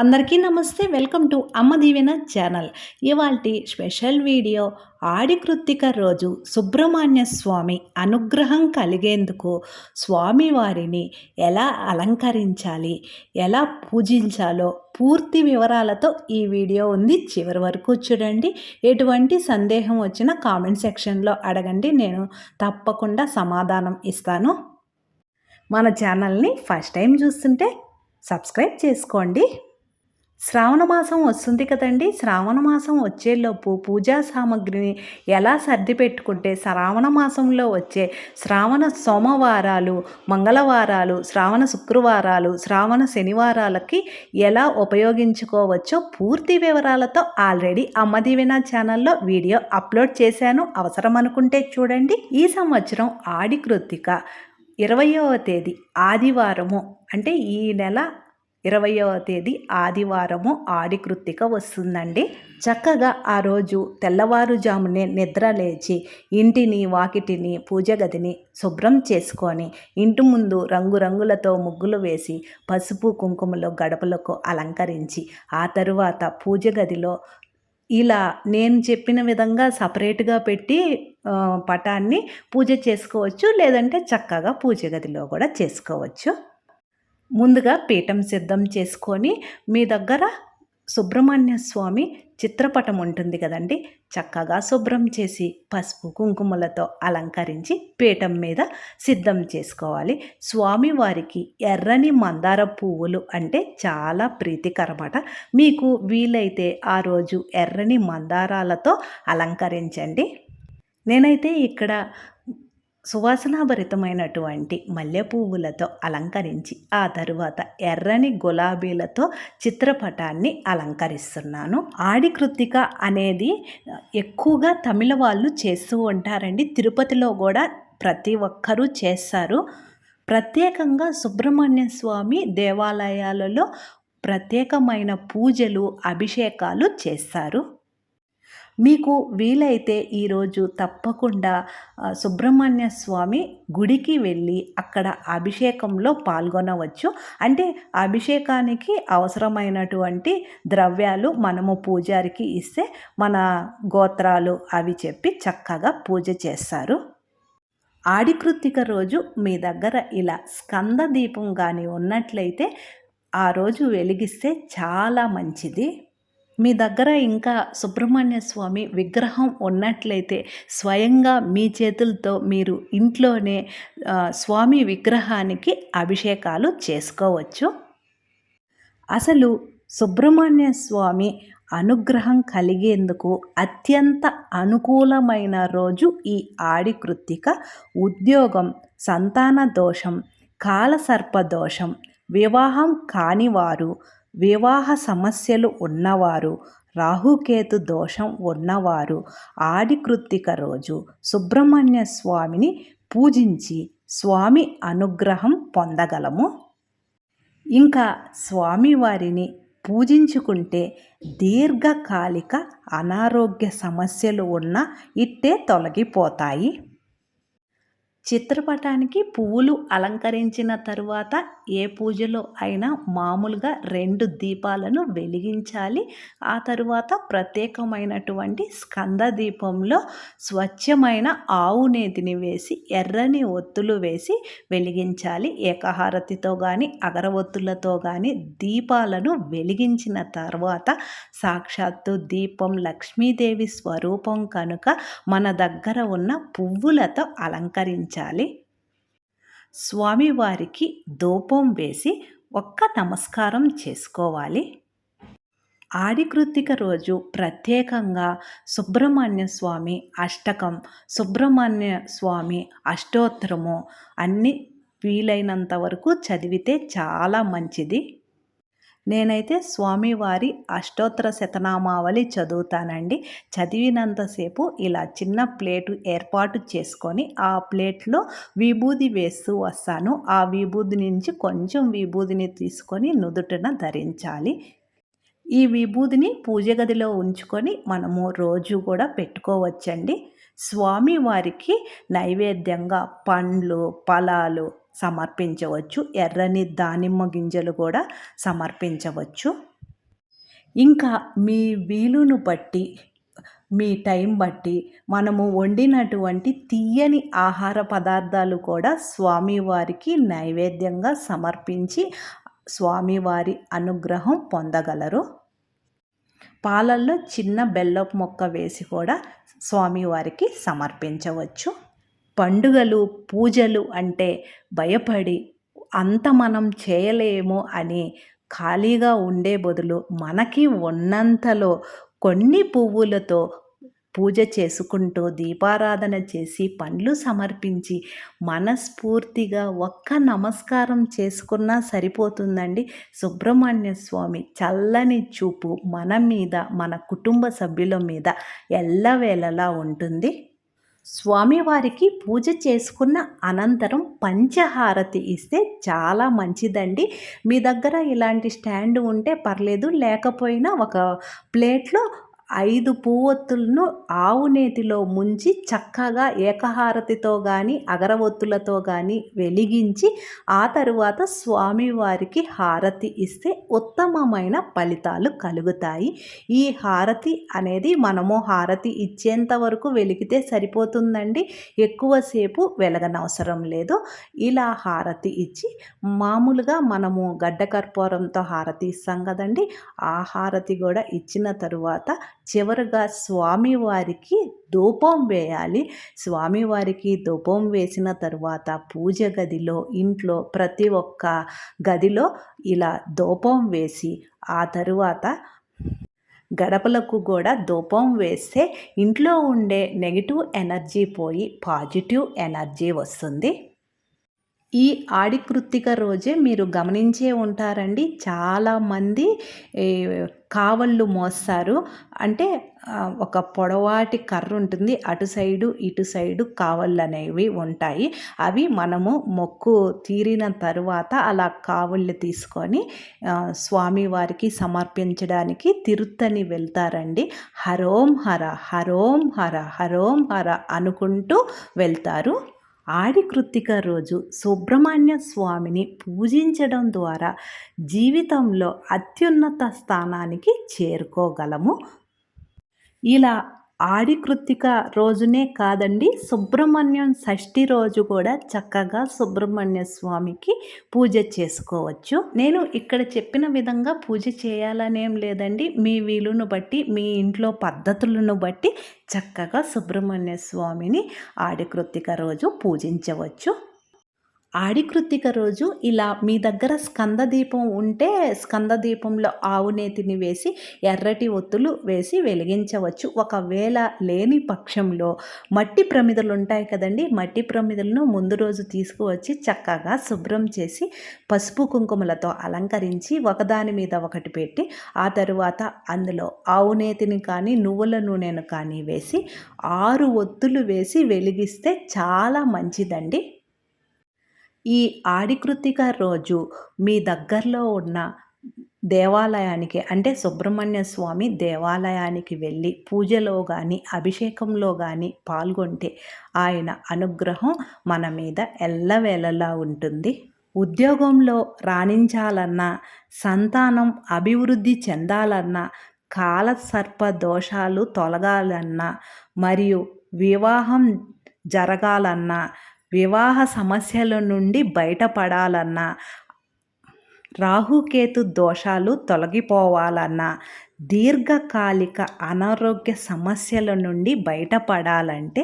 అందరికీ నమస్తే. Welcome to Amma Deevena channel. ఇవాళ స్పెషల్ వీడియో ఆడి కృత్తిక రోజు సుబ్రహ్మణ్య స్వామి అనుగ్రహం కలిగేందుకు స్వామివారిని ఎలా అలంకరించాలి ఎలా పూజించాలో పూర్తి వివరాలతో ఈ వీడియో ఉంది. చివరి వరకు చూడండి. ఎటువంటి సందేహం వచ్చినా కామెంట్ సెక్షన్లో అడగండి. నేను తప్పకుండా సమాధానం ఇస్తాను. మన ఛానల్ని ఫస్ట్ టైం చూస్తుంటే సబ్స్క్రైబ్ చేసుకోండి. శ్రావణ మాసం వస్తుంది కదండి. శ్రావణ మాసం వచ్చేలోపు పూజా సామాగ్రిని ఎలా సర్ది పెట్టుకుంటే శ్రావణ మాసంలో వచ్చే శ్రావణ సోమవారాలు మంగళవారాలు శ్రావణ శుక్రవారాలు శ్రావణ శనివారాలకి ఎలా ఉపయోగించుకోవచ్చో పూర్తి వివరాలతో ఆల్రెడీ అమ్మదీవెన ఛానల్లో వీడియో అప్లోడ్ చేశాను. అవసరం అనుకుంటే చూడండి. ఈ సంవత్సరం ఆడి కృత్తిక ఇరవయవ తేదీ ఆదివారము. అంటే ఈ నెల ఇరవయవ తేదీ ఆదివారము ఆడి కృత్తిక వస్తుందండి. చక్కగా ఆ రోజు తెల్లవారుజామునే నిద్ర లేచి ఇంటిని వాకిటిని పూజ గదిని శుభ్రం చేసుకొని ఇంటి ముందు రంగురంగులతో ముగ్గులు వేసి పసుపు కుంకుమలో గడపలకు అలంకరించి ఆ తరువాత పూజ గదిలో ఇలా నేను చెప్పిన విధంగా సపరేట్గా పెట్టి పటాన్ని పూజ చేసుకోవచ్చు లేదంటే చక్కగా పూజ గదిలో కూడా చేసుకోవచ్చు. ముందుగా పీఠం సిద్ధం చేసుకొని మీ దగ్గర సుబ్రహ్మణ్య స్వామి చిత్రపటం ఉంటుంది కదండి. చక్కగా శుభ్రం చేసి పసుపు కుంకుమలతో అలంకరించి పీఠం మీద సిద్ధం చేసుకోవాలి. స్వామివారికి ఎర్రని మందార పువ్వులు అంటే చాలా ప్రీతికరమట. మీకు వీలైతే ఆ రోజు ఎర్రని మందారాలతో అలంకరించండి. నేనైతే ఇక్కడ సువాసనాభరితమైనటువంటి మల్లె పువ్వులతో అలంకరించి ఆ తరువాత ఎర్రని గులాబీలతో చిత్రపటాన్ని అలంకరిస్తున్నాను. ఆడి కృత్తిక అనేది ఎక్కువగా తమిళ వాళ్ళు చేస్తూ ఉంటారండి. తిరుపతిలో కూడా ప్రతి ఒక్కరూ చేస్తారు. ప్రత్యేకంగా సుబ్రహ్మణ్య స్వామి దేవాలయాలలో ప్రత్యేకమైన పూజలు అభిషేకాలు చేస్తారు. మీకు వీలైతే ఈరోజు తప్పకుండా సుబ్రహ్మణ్య స్వామి గుడికి వెళ్ళి అక్కడ అభిషేకంలో పాల్గొనవచ్చు. అంటే అభిషేకానికి అవసరమైనటువంటి ద్రవ్యాలు మనము పూజారికి ఇస్తే మన గోత్రాలు అవి చెప్పి చక్కగా పూజ చేస్తారు. ఆడికృత్తిక రోజు మీ దగ్గర ఇలా స్కంద దీపం కానీ ఉన్నట్లయితే ఆ రోజు వెలిగిస్తే చాలా మంచిది. మీ దగ్గర ఇంకా సుబ్రహ్మణ్య స్వామి విగ్రహం ఉన్నట్లయితే స్వయంగా మీ చేతులతో మీరు ఇంట్లోనే స్వామి విగ్రహానికి అభిషేకాలు చేసుకోవచ్చు. అసలు సుబ్రహ్మణ్య స్వామి అనుగ్రహం కలిగేందుకు అత్యంత అనుకూలమైన రోజు ఈ ఆడి కృత్తిక ఉద్యోగం సంతాన దోషం కాలసర్ప దోషం వివాహం కానివారు వివాహ సమస్యలు ఉన్నవారు రాహుకేతు దోషం ఉన్నవారు ఆడికృత్తిక రోజు సుబ్రహ్మణ్య స్వామిని పూజించి స్వామి అనుగ్రహం పొందగలము. ఇంకా స్వామివారిని పూజించుకుంటే దీర్ఘకాలిక అనారోగ్య సమస్యలు ఉన్న ఇట్టే తొలగిపోతాయి. చిత్రపటానికి పువ్వులు అలంకరించిన తరువాత ఏ పూజలో అయినా మామూలుగా రెండు దీపాలను వెలిగించాలి. ఆ తరువాత ప్రత్యేకమైనటువంటి స్కంద దీపంలో స్వచ్ఛమైన ఆవు నేతిని వేసి ఎర్రని ఒత్తులు వేసి వెలిగించాలి. ఏకహారతితో కానీ అగరవత్తులతో కానీ దీపాలను వెలిగించిన తర్వాత సాక్షాత్తు దీపం లక్ష్మీదేవి స్వరూపం కనుక మన దగ్గర ఉన్న పువ్వులతో అలంకరించాలి. పూజించాలి స్వామివారికి ధూపం వేసి ఒక్క నమస్కారం చేసుకోవాలి. ఆడికృత్తిక రోజు ప్రత్యేకంగా సుబ్రహ్మణ్య స్వామి అష్టకం సుబ్రహ్మణ్య స్వామి అష్టోత్తరము అన్నీ వీలైనంత వరకు చదివితే చాలా మంచిది. నేనైతే స్వామివారి అష్టోత్తర శతనామావళి చదువుతానండి. చదివినంతసేపు ఇలా చిన్న ప్లేటు ఏర్పాటు చేసుకొని ఆ ప్లేట్లో విభూది వేస్తూ వస్తాను. ఆ విభూది నుంచి కొంచెం విభూదిని తీసుకొని నుదుటన ధరించాలి. ఈ విభూదిని పూజ గదిలో ఉంచుకొని మనము రోజు కూడా పెట్టుకోవచ్చండి. స్వామివారికి నైవేద్యంగా పండ్లు ఫలాలు సమర్పించవచ్చు. ఎర్రని దానిమ్మ గింజలు కూడా సమర్పించవచ్చు. ఇంకా మీ వీలును బట్టి మీ టైం బట్టి మనము వండినటువంటి తీయని ఆహార పదార్థాలు కూడా స్వామివారికి నైవేద్యంగా సమర్పించి స్వామివారి అనుగ్రహం పొందగలరు. పాలల్లో చిన్న బెల్లపు మొక్క వేసి కూడా స్వామివారికి సమర్పించవచ్చు. పండుగలు పూజలు అంటే భయపడి అంత మనం చేయలేము అని ఖాళీగా ఉండే బదులు మనకి ఉన్నంతలో కొన్ని పువ్వులతో పూజ చేసుకుంటూ దీపారాధన చేసి పండ్లు సమర్పించి మనస్ఫూర్తిగా ఒక్క నమస్కారం చేసుకున్నా సరిపోతుందండి. సుబ్రహ్మణ్య స్వామి చల్లని చూపు మన మీద మన కుటుంబ సభ్యుల మీద ఎల్లవేళలా ఉంటుంది. స్వామివారికి పూజ చేసుకున్న అనంతరం పంచహారతి ఇస్తే చాలా మంచిదండి. మీ దగ్గర ఇలాంటి స్టాండ్ ఉంటే పర్లేదు లేకపోయినా ఒక ప్లేట్లో ఐదు పువ్వొత్తులను ఆవు నేతిలో ముంచి చక్కగా ఏకహారతితో కానీ అగరవత్తులతో కానీ వెలిగించి ఆ తరువాత స్వామివారికి హారతి ఇస్తే ఉత్తమమైన ఫలితాలు కలుగుతాయి. ఈ హారతి అనేది మనము హారతి ఇచ్చేంత వరకు వెలిగితే సరిపోతుందండి. ఎక్కువసేపు వెలగనవసరం లేదు. ఇలా హారతి ఇచ్చి మామూలుగా మనము గడ్డ కర్పూరంతో హారతి ఇస్తాం కదండి. ఆ హారతి కూడా ఇచ్చిన తరువాత చివరగా స్వామివారికి ధూపం వేయాలి. స్వామివారికి ధూపం వేసిన తర్వాత పూజ గదిలో ఇంట్లో ప్రతి ఒక్క గదిలో ఇలా ధూపం వేసి ఆ తరువాత గడపలకు కూడా ధూపం వేస్తే ఇంట్లో ఉండే నెగిటివ్ ఎనర్జీ పోయి పాజిటివ్ ఎనర్జీ వస్తుంది. ఈ ఆడికృత్తిక రోజే మీరు గమనించే ఉంటారండి. చాలామంది కావళ్ళు మోస్తారు. అంటే ఒక పొడవాటి కర్ర ఉంటుంది. అటు సైడు ఇటు సైడు కావళ్ళు అనేవి ఉంటాయి. అవి మనము మొక్కు తీరిన తరువాత అలా కావళ్ళు తీసుకొని స్వామివారికి సమర్పించడానికి తిరుత్తని వెళ్తారండి. హరోం హర హరోం హర హరోం హర అనుకుంటూ వెళ్తారు. ఆడి కృత్తిక రోజు సుబ్రహ్మణ్య స్వామిని పూజించడం ద్వారా జీవితంలో అత్యున్నత స్థానానికి చేరుకోగలము. ఇలా ఆడి కృత్తిక రోజునే కాదండి సుబ్రహ్మణ్యం షష్ఠి రోజు కూడా చక్కగా సుబ్రహ్మణ్య స్వామికి పూజ చేసుకోవచ్చు. నేను ఇక్కడ చెప్పిన విధంగా పూజ చేయాలనేం లేదండి మీ వీలును బట్టి మీ ఇంట్లో పద్ధతులను బట్టి చక్కగా సుబ్రహ్మణ్య స్వామిని ఆడి కృత్తిక రోజు పూజించవచ్చు. ఆడికృత్తిక రోజు ఇలా మీ దగ్గర స్కంద దీపం ఉంటే స్కంద దీపంలో ఆవు నేతిని వేసి ఎర్రటి ఒత్తులు వేసి వెలిగించవచ్చు. ఒకవేళ లేని పక్షంలో మట్టి ప్రమిదలు ఉంటాయి కదండి మట్టి ప్రమిదలను ముందు రోజు తీసుకువచ్చి చక్కగా శుభ్రం చేసి పసుపు కుంకుమలతో అలంకరించి ఒకదాని మీద ఒకటి పెట్టి ఆ తరువాత అందులో ఆవు నేతిని కానీ నువ్వుల నూనెను కానీ వేసి ఆరు ఒత్తులు వేసి వెలిగిస్తే చాలా మంచిదండి. ఈ ఆడికృతిక రోజు మీ దగ్గరలో ఉన్న దేవాలయానికి అంటే సుబ్రహ్మణ్య స్వామి దేవాలయానికి వెళ్ళి పూజలో కానీ అభిషేకంలో కానీ పాల్గొంటే ఆయన అనుగ్రహం మన మీద ఎల్లవేళలా ఉంటుంది. ఉద్యోగంలో రాణించాలన్నా సంతానం అభివృద్ధి చెందాలన్నా కాలసర్ప దోషాలు తొలగాలన్నా మరియు వివాహం జరగాలన్నా వివాహ సమస్యల నుండి బయటపడాలన్నా రాహుకేతు దోషాలు తొలగిపోవాలన్నా దీర్ఘకాలిక అనారోగ్య సమస్యల నుండి బయటపడాలంటే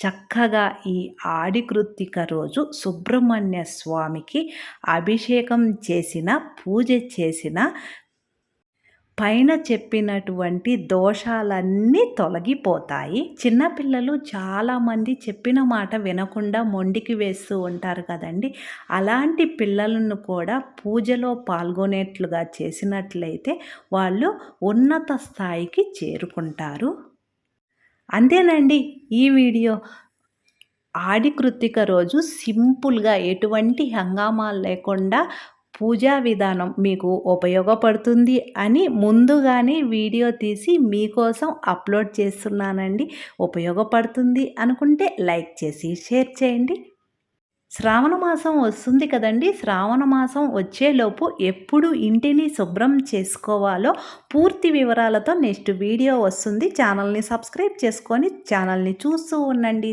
చక్కగా ఈ ఆడికృత్తిక రోజు సుబ్రహ్మణ్య స్వామికి అభిషేకం చేసిన పూజ చేసిన పైన చెప్పినటువంటి దోషాలన్నీ తొలగిపోతాయి. చిన్నపిల్లలు చాలామంది చెప్పిన మాట వినకుండా మొండికి వేస్తూ ఉంటారు కదండి. అలాంటి పిల్లలను కూడా పూజలో పాల్గొనేట్లుగా చేసినట్లయితే వాళ్ళు ఉన్నత స్థాయికి చేరుకుంటారు. అంతేనండి ఈ వీడియో. ఆడి కృత్తిక రోజు సింపుల్గా ఎటువంటి హంగామాలు లేకుండా పూజా విధానం మీకు ఉపయోగపడుతుంది అని ముందుగానే వీడియో తీసి మీకోసం అప్లోడ్ చేస్తున్నానండి. ఉపయోగపడుతుంది అనుకుంటే లైక్ చేసి షేర్ చేయండి. శ్రావణ మాసం వస్తుంది కదండి. శ్రావణ మాసం వచ్చేలోపు ఎప్పుడు ఇంటిని శుభ్రం చేసుకోవాలో పూర్తి వివరాలతో నెక్స్ట్ వీడియో వస్తుంది. ఛానల్ని సబ్స్క్రైబ్ చేసుకొని ఛానల్ని చూస్తూ ఉండండి.